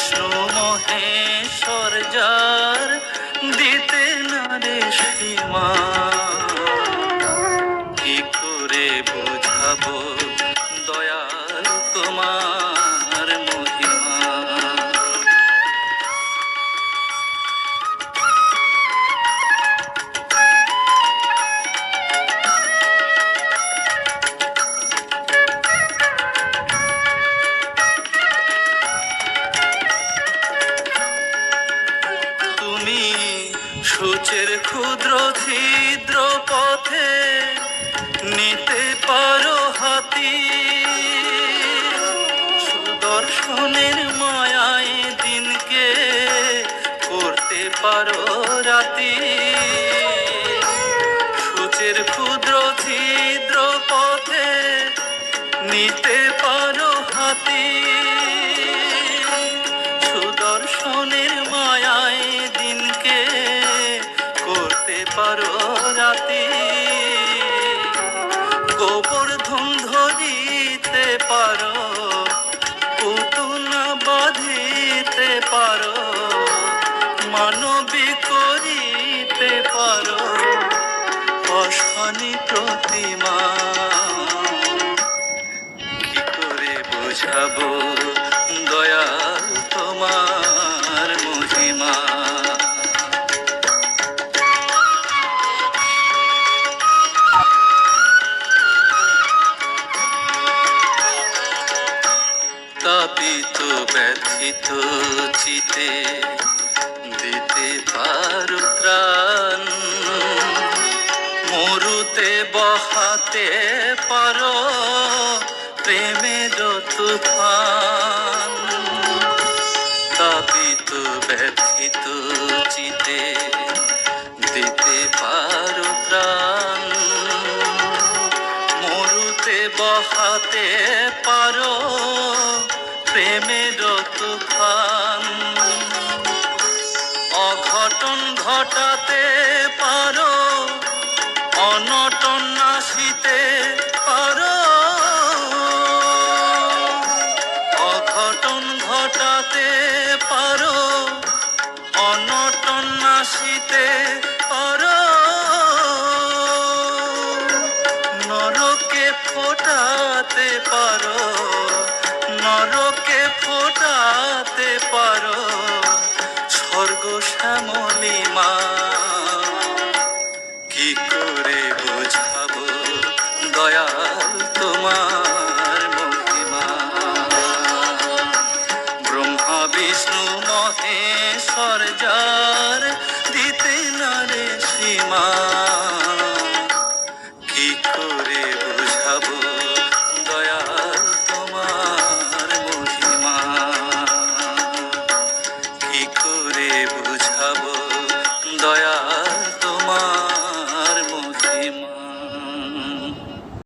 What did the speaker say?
বিষ্ণু মহেশ্বর জয়। সূচের ক্ষুদ্র ছিদ্র পথে নিতে পারো হাতি। সুদর্শনের মায়ায় দিনকে করতে পারো রাতি। সূচের ক্ষুদ্র ছিদ্র পথে নিতে পারো হাতি। সুদর্শনের পারো রাতে। গোবর্ধন ধরিতে পারো পুতুনা বাঁধিতে পারো, মানবী করিতে পারো। অশনি প্রতিমা, কি করে বোঝাবো? ব্যথিত চিতে দিতে পারো ত্রাণ মরুতে বহাতে পারো প্রেমের তুফান। তাপিত ব্যথিত চিতে দিতে পারো প্রাণ। মরুতে বহাতে পারো প্রেমের তুফান অঘটন ঘটাতে পারো, অনটন নাশিতে পারো। অঘটন ঘটাতে পারো, অনটন নাশিতে পারো। নরকে ফোটাতে পারো। স্বর্গ শ্যামলী মা। কি করে বোঝাবো দয়াল তোমার মহিমা। ব্রহ্মা, বিষ্ণু, মহেশ্বর, যার দিতে নারে সীমা। able to